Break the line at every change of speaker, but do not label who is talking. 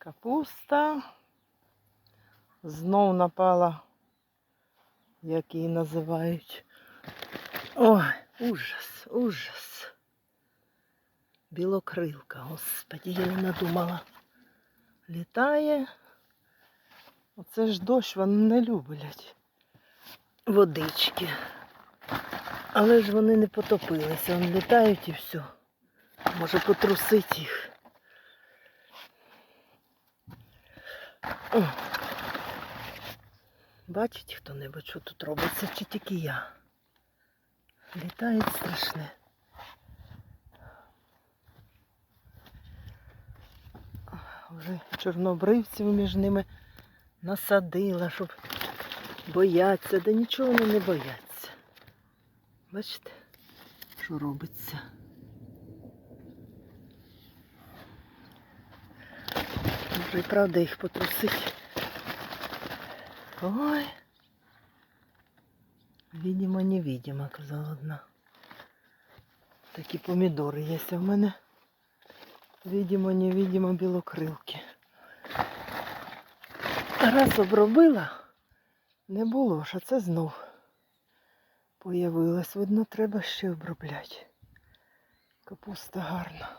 Капуста. Знов напала, як її називають. Ой, ужас, ужас. Білокрилка, господі, я не надумала. Літає. Оце ж дощ, вони не люблять водички. Але ж вони не потопилися, вони літають і все. Може потрусить їх. О. Бачить хто-небудь, що тут робиться, чи тільки я. Літають страшне. Вже чорнобривців між ними насадила, щоб бояться. Да нічого вони не бояться. Бачите, що робиться. І правда їх потрусить. Ой. Видимо, невидимо, казала одна. Такі помідори є в мене. Видимо, невидимо білокрилки. Раз обробила, не було ж, а це знов появилось. Видно, треба ще обробляти. Капуста гарна.